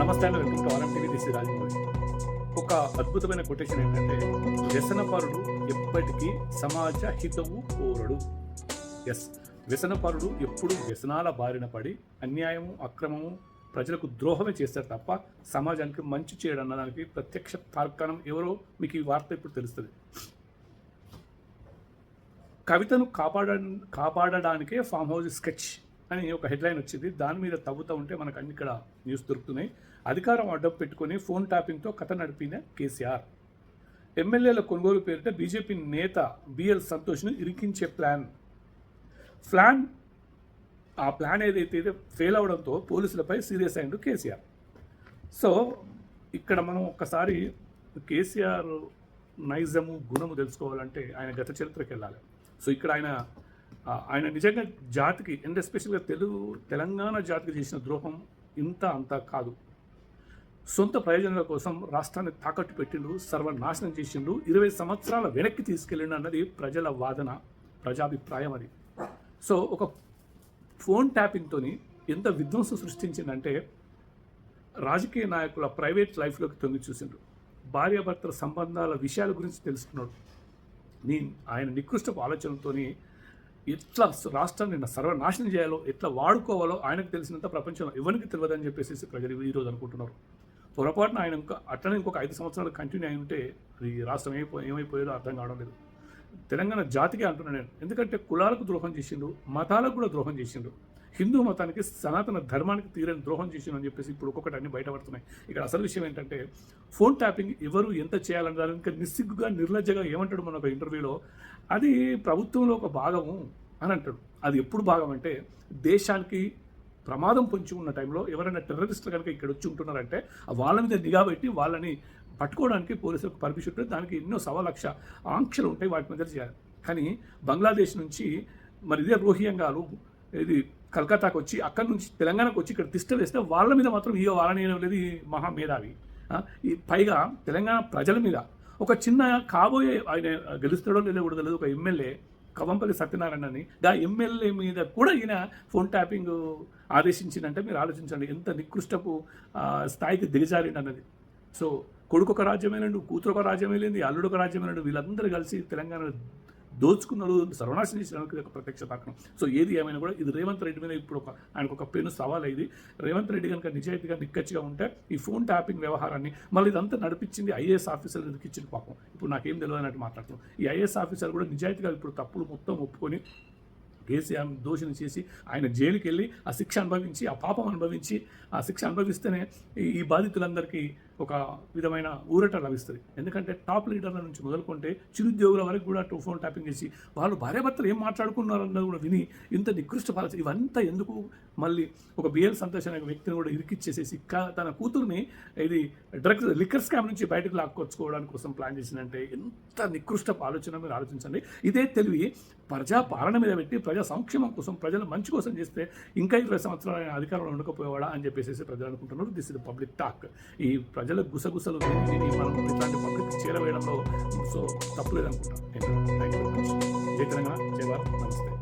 నమస్తే అండి welcome to RM TV this Rajamouli ఒక అద్భుతమైన కొటేషన్ ఏంటంటే వ్యసనపరుడు ఎప్పటికీ సమాజ హితవు కోరడు. ఎస్ వ్యసనపరుడు ఎప్పుడు వ్యసనాల బారిన పడి అన్యాయము అక్రమము ప్రజలకు ద్రోహమే చేస్తారు తప్ప సమాజానికి మంచి చేయడం అన్నదానికి ప్రత్యక్ష తార్కాణం ఎవరో మీకు ఈ వార్త ఇప్పుడు తెలుస్తుంది. కవితను కాపాడ కాపాడడానికే ఫామ్ హౌస్ స్కెచ్ అని ఒక హెడ్లైన్ వచ్చింది. దాని మీద తవ్వుతూ ఉంటే మనకు అన్ని ఇక్కడ న్యూస్ దొరుకుతున్నాయి. అధికారం అడ్డం పెట్టుకొని ఫోన్ ట్యాపింగ్తో కథ నడిపిన కేసీఆర్. ఎమ్మెల్యేల కొనుగోలు పేరిట బీజేపీ నేత బిఎల్ సంతోష్ను ఇరికించే ప్లాన్ ప్లాన్ ఆ ప్లాన్ ఏదైతే ఫెయిల్ అవడంతో పోలీసులపై సీరియస్ అయిండు కేసీఆర్. సో ఇక్కడ మనం ఒక్కసారి కేసీఆర్ నైజము గుణము తెలుసుకోవాలంటే ఆయన గత చరిత్రకి వెళ్ళాలి సో ఇక్కడ ఆయన ఆయన నిజంగా జాతికి అండ్ ఎస్పెషల్గా తెలుగు తెలంగాణ జాతికి చేసిన ద్రోహం ఇంత అంత కాదు. సొంత ప్రయోజనాల కోసం రాష్ట్రాన్ని తాకట్టు పెట్టిండు సర్వనాశనం చేసిండు ఇరవై సంవత్సరాల వెనక్కి తీసుకెళ్ళిండు అన్నది ప్రజల వాదన ప్రజాభిప్రాయం అది. సో ఒక ఫోన్ ట్యాపింగ్తో ఎంత విధ్వంసం సృష్టించిందంటే రాజకీయ నాయకుల ప్రైవేట్ లైఫ్లోకి తొంగి చూసిండు. భార్యాభర్తల సంబంధాల విషయాల గురించి తెలుసుకున్నాడు. నేను ఆయన నికృష్టపు ఆలోచనతోని ఎట్లా రాష్ట్రాన్ని నిన్న సర్వనాశనం చేయాలో ఎట్లా వాడుకోవాలో ఆయనకు తెలిసినంత ప్రపంచంలో ఎవరికి తెలియదని చెప్పేసి ప్రజలు ఈరోజు అనుకుంటున్నారు. పొరపాటున ఆయన ఇంకా అట్లనే ఇంకొక ఐదు సంవత్సరాలు కంటిన్యూ అయి ఉంటే అది రాష్ట్రం ఏమైపో ఏమైపోయేదో అర్థం కావడం లేదు. తెలంగాణ జాతికి అంటున్నాను నేను. ఎందుకంటే కులాలకు ద్రోహం చేసిండు మతాలకు కూడా ద్రోహం చేసిండు హిందూ మతానికి సనాతన ధర్మానికి తీరని ద్రోహం చేసిండు అని చెప్పేసి ఇప్పుడు ఒక్కొక్కటి అన్ని బయటపడుతున్నాయి. ఇక్కడ అసలు విషయం ఏంటంటే ఫోన్ ట్యాపింగ్ ఎవరు ఎంత చేయాలని దాని ఇంకా నిస్సిగ్గుగా నిర్లజ్జగా ఏమంటాడు మన ఒక ఇంటర్వ్యూలో? అది ప్రభుత్వంలో ఒక భాగము అని అంటాడు. అది ఎప్పుడు భాగం అంటే దేశానికి ప్రమాదం పొంచి ఉన్న టైంలో ఎవరైనా టెర్రరిస్టులు కనుక ఇక్కడ వచ్చి ఉంటున్నారంటే వాళ్ళ మీద నిఘా పెట్టి వాళ్ళని పట్టుకోవడానికి పోలీసులకు పర్మిషన్ ఉంటుంది దానికి ఎన్నో సవా లక్ష ఆంక్షలు ఉంటాయి వాటి మీద చేయాలి. కానీ బంగ్లాదేశ్ నుంచి మరి ఇదే రోహింగాలు ఇది కలకత్తాకు వచ్చి అక్కడి నుంచి తెలంగాణకు వచ్చి ఇక్కడ తిష్ట వేస్తే వాళ్ళ మీద మాత్రం ఇయో వాళ్ళని లేదు మహా మేధావి. ఈ పైగా తెలంగాణ ప్రజల మీద ఒక చిన్న కాబోయే ఆయన గెలుస్తాడో లేదో కూడా తెలియదు. ఒక ఎమ్మెల్యే కవంపల్లి సత్యనారాయణ అని ఆ ఎమ్మెల్యే మీద కూడా ఈయన ఫోన్ ట్యాపింగ్ ఆదేశించిందంటే మీరు ఆలోచించండి ఎంత నికృష్టపు స్థాయికి దిగజారిండి అన్నది సో కొడుకు ఒక రాజ్యమేనండు కూతురు ఒక రాజ్యమేలేంది అల్లుడు ఒక రాజ్యమైనడు వీళ్ళందరూ కలిసి తెలంగాణ దోచుకున్నారు సర్వనాశనం చేసినందుకు ఒక ప్రత్యక్ష తాకడం. సో ఏది ఏమైనా కూడా ఇది రేవంత్ రెడ్డి మీద ఇప్పుడు ఒక ఆయనకు ఒక పెను సవాల్ ఇది. రేవంత్ రెడ్డి కనుక నిజాయితీగా నిక్కచ్చిగా ఉంటే ఈ ఫోన్ ట్యాపింగ్ వ్యవహారాన్ని మళ్ళీ ఇదంతా నడిపించింది ఐఏఎస్ ఆఫీసర్ ఇచ్చిన పాపం. ఇప్పుడు నాకేం తెలియదు అన్నట్టు మాట్లాడుతున్నాం. ఈ ఐఏఎస్ ఆఫీసర్ కూడా నిజాయితీగా ఇప్పుడు తప్పులు మొత్తం ఒప్పుకొని కేసీఆర్ దోషిని చేసి ఆయన జైలుకి వెళ్ళి ఆ శిక్ష అనుభవించి ఆ పాపం అనుభవించి ఆ శిక్ష అనుభవిస్తేనే ఈ బాధితులందరికీ ఒక విధమైన ఊరట లభిస్తుంది. ఎందుకంటే టాప్ లీడర్ల నుంచి మొదలుకుంటే చిరుద్యోగుల వరకు కూడా టూ ఫోన్ ట్యాపింగ్ చేసి వాళ్ళు భార్యాభర్తలు ఏం మాట్లాడుకున్నారు అన్నది కూడా విని ఇంత నికృష్ట పాలసీ ఇవంతా ఎందుకు మళ్ళీ ఒక బిఎల్ సంతోష్ అనే వ్యక్తిని కూడా ఇరికిచ్చేసేసి తన కూతుర్ని ఇది డ్రగ్స్ లిక్కర్ స్కామ్ నుంచి బయటకు లాక్కొచ్చుకోవడానికి కోసం ప్లాన్ చేసిందంటే ఎంత నికృష్ట ఆలోచన మీరు ఆలోచించండి. ఇదే తెలివి ప్రజా పాలన మీద పెట్టి ప్రజా సంక్షేమం కోసం ప్రజల మంచి కోసం చేస్తే ఇంకా ఇరవై సంవత్సరాలు ఆయన అధికారంలో ఉండకపోయేవాడా అని చెప్పేసి ప్రజలు అనుకుంటున్నారు. దిస్ ఇస్ పబ్లిక్ టాక్ ఈ ప్రజల గుసగుసలు విని విని మనం ఇట్లాంటి పబ్లిక్ చేరవేయడంలో సో తప్పులేదు అనుకుంటాం థ్యాంక్ యూ వెరీ మచ్ జై తెలంగాణ జై భారత్ నమస్తే.